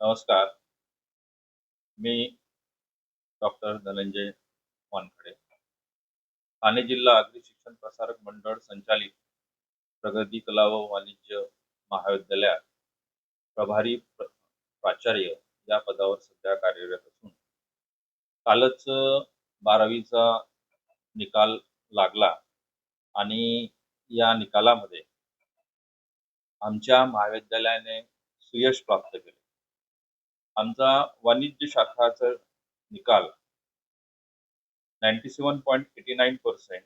नमस्कार. मी डॉक्टर धनंजय वानखडे. ठाणे जिल्हा अग्री शिक्षण प्रसारक मंडळ संचालित प्रगती कला व वाणिज्य महाविद्यालयात प्रभारी प्र प्राचार्य या पदावर सध्या कार्यरत असून कालच बारावीचा निकाल लागला आणि या निकालामध्ये आमच्या महाविद्यालयाने सुयश प्राप्त केले. आमचा वाणिज्य शाखाचा निकाल ninety seven point eighty nine percent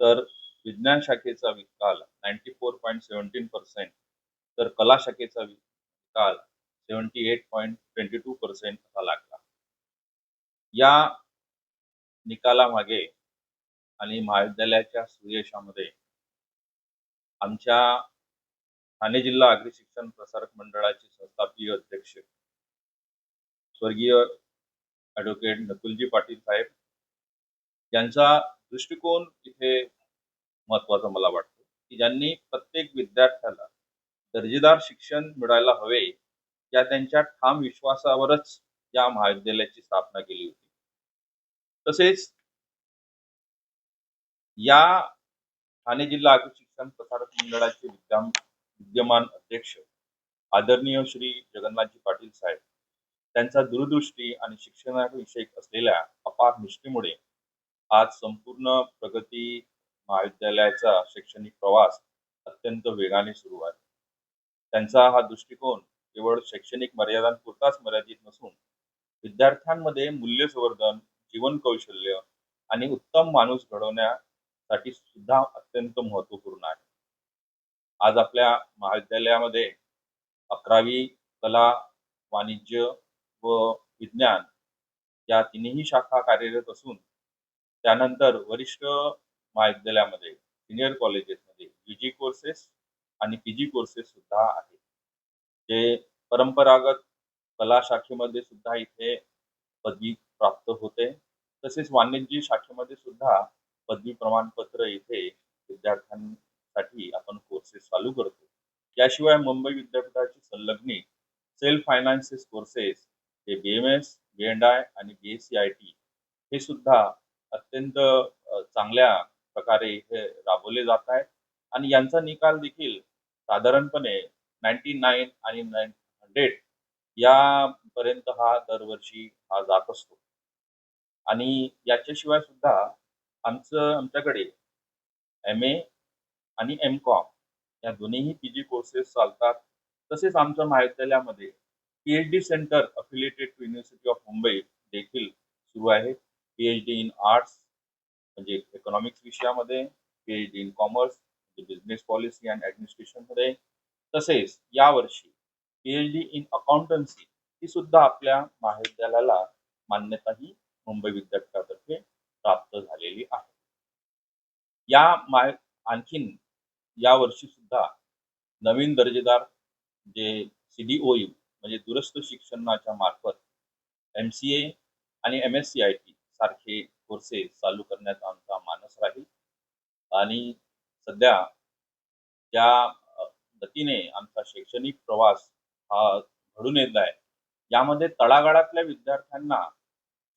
तर विज्ञान शाखेचा निकाल ninety four point seventeen percent तर कला शाखेचा निकाल seventy eight point twenty two percent असा लागला. या निकालामागे आणि महाविद्यालयाच्या सुयशामध्ये आमच्या ठाणे जिल्हा अग्री शिक्षण प्रसारक मंडळाचे संस्थापकीय अध्यक्ष स्वर्गीय ॲडव्होकेट नकुलजी पाटील साहेब यांचा दृष्टिकोन इथे महत्त्वाचा मला वाटतो की ज्यांनी प्रत्येक विद्यार्थ्याला दर्जेदार शिक्षण मिळायला हवे या त्यांच्या ठाम विश्वासावरच या महाविद्यालयाची स्थापना केली होती. तसेच या ठाणे जिल्हा अग्री शिक्षण प्रसारक मंडळाचे विद्या विद्यमान अध्यक्ष आदरणीय श्री जगन्नाथजी पाटील साहेब त्यांचा दूरदृष्टी आणि शिक्षणाविषयक असलेल्या अपार निष्ठेमुळे आज संपूर्ण प्रगती महाविद्यालयाचा शैक्षणिक प्रवास अत्यंत वेगाने सुरू आहे. त्यांचा हा दृष्टिकोन केवळ शैक्षणिक मर्यादांपुरताच मर्यादित नसून विद्यार्थ्यांमध्ये मूल्य संवर्धन जीवन कौशल्य आणि उत्तम माणूस घडवण्यासाठी सुद्धा अत्यंत महत्त्वपूर्ण आहे. आज आपल्या महाविद्यालयामध्ये अकरावी कला वाणिज्य व विज्ञान या तिन्ही शाखा कार्यरत असून त्यानंतर वरिष्ठ महाविद्यालयामध्ये सिनियर कॉलेजेसमध्ये यू जी कोर्सेस आणि पी जी कोर्सेस सुद्धा आहेत. जे परंपरागत कला शाखेमध्ये सुद्धा इथे पदवी प्राप्त होते. तसेच वाणिज्य शाखेमध्ये सुद्धा पदवी प्रमाणपत्र इथे विद्यार्थ्यांसाठी आपण कोर्सेस चालू करतो. याशिवाय मुंबई विद्यापीठाची संलग्नित सेल्फ फायनान्सेस कोर्सेस हे B M S B and I आणि B S C I T हे सुद्धा अत्यंत चांगल्या प्रकारे इथे राबवले जात आहेत. आणि यांचा निकाल देखील साधारणपणे नाईन्टी नाईन आणि नाईन हंड्रेड यापर्यंत हा दरवर्षी हा जात असतो. आणि याच्याशिवाय सुद्धा आमचं आमच्याकडे एम ए आणि एम कॉम या दोन्हीही पी जी कोर्सेस चालतात. तसेच आमच्या महाविद्यालयामध्ये P H D centre affiliated to University of Mumbai देखील सुरू आहे. P H D in arts म्हणजे इकॉनॉमिक्स विषयामध्ये P H D in commerce म्हणजे बिझनेस पॉलिसी अँड ॲडमिनिस्ट्रेशनमध्ये तसेच यावर्षी P H D in accountancy ही सुद्धा आपल्या महाविद्यालयाला मान्यता ही मुंबई विद्यापीठातर्फे प्राप्त झालेली आहे. या मा आणखीन यावर्षी सुद्धा नवीन दर्जेदार जे सी डी ओ यू म्हणजे दूरस्थ शिक्षणाच्या मार्फत एम सी ए आणि M S C I T सारखे कोर्सेस चालू करण्याचा आमचा मानस राहील. आणि सध्या ज्या गतीने आमचा शैक्षणिक प्रवास हा घडून येत आहे यामध्ये तळागाळातल्या विद्यार्थ्यांना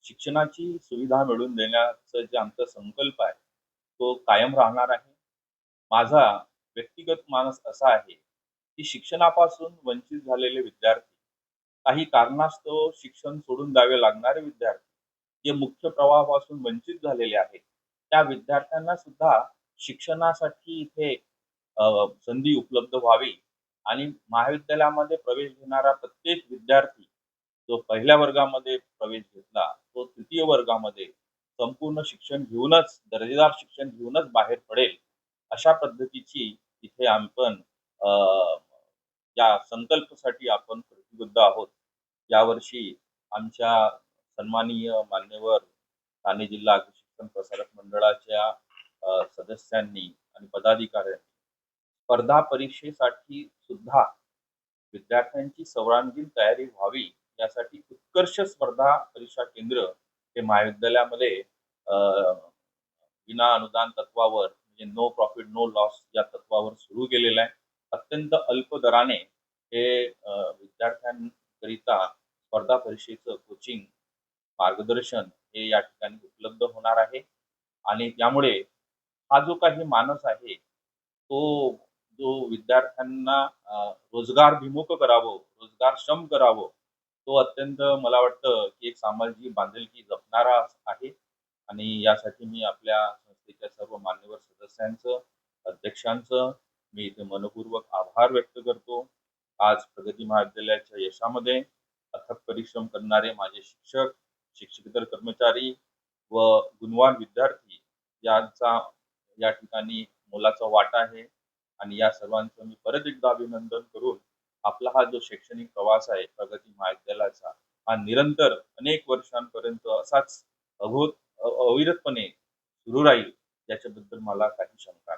शिक्षणाची सुविधा मिळवून देण्याचं जे आमचा संकल्प आहे तो कायम राहणार आहे. माझा व्यक्तिगत मानस असा आहे की शिक्षणापासून वंचित झालेले विद्यार्थी काही कारणास्तव शिक्षण सोडून द्यावे लागणारे विद्यार्थी जे मुख्य प्रवाहापासून वंचित झालेले आहेत त्या विद्यार्थ्यांना सुद्धा शिक्षणासाठी इथे संधी उपलब्ध व्हावी आणि महाविद्यालयामध्ये प्रवेश घेणारा प्रत्येक विद्यार्थी जो पहिल्या वर्गामध्ये प्रवेश घेतला तो तृतीय वर्गामध्ये संपूर्ण शिक्षण घेऊनच दर्जेदार शिक्षण घेऊनच बाहेर पडेल अशा पद्धतीची इथे आपण या संकल्पसाठी आपण प्रतिबद्ध आहोत. यावर्षी आमच्या सन्माननीय मान्यवर ठाणे जिल्हा शिक्षण प्रसारक मंडळाच्या सदस्यांनी आणि पदाधिकाऱ्यांनी स्पर्धा परीक्षेसाठी सुद्धा विद्यार्थ्यांची सर्वांगीण तयारी व्हावी यासाठी उत्कर्ष स्पर्धा परीक्षा केंद्र हे महाविद्यालयामध्ये विना अनुदान तत्वावर म्हणजे नो प्रॉफिट नो लॉस या तत्वावर सुरू केलेलं आहे. अत्यंत अल्प दराने हे विद्यार्थ्यांकरिता स्पर्धा परीक्षेचं कोचिंग मार्गदर्शन हे या ठिकाणी उपलब्ध होणार आहे. आणि त्यामुळे हा जो काही मानस आहे तो जो विद्यार्थ्यांना रोजगार रोजगारभिमुख करावं रोजगारक्षम करावं तो अत्यंत मला वाटतं की एक सामाजिक बांधिलकी जपणारा आहे. आणि यासाठी मी आपल्या संस्थेच्या सर्व मान्यवर सदस्यांचं अध्यक्षांचं मी इथे मनपूर्वक आभार व्यक्त करतो. आज प्रगती महाविद्यालयाच्या यशामध्ये अथक परिश्रम करणारे माझे शिक्षक शिक्षकेतर कर्मचारी व गुणवान विद्यार्थी यांचा या ठिकाणी मोलाचा वाटा आहे. आणि या सर्वांचं मी परत एकदा अभिनंदन करून आपला हा जो शैक्षणिक प्रवास आहे प्रगती महाविद्यालयाचा हा निरंतर अनेक वर्षांपर्यंत असाच अभूत अविरतपणे सुरू राहील याच्याबद्दल मला काही शंका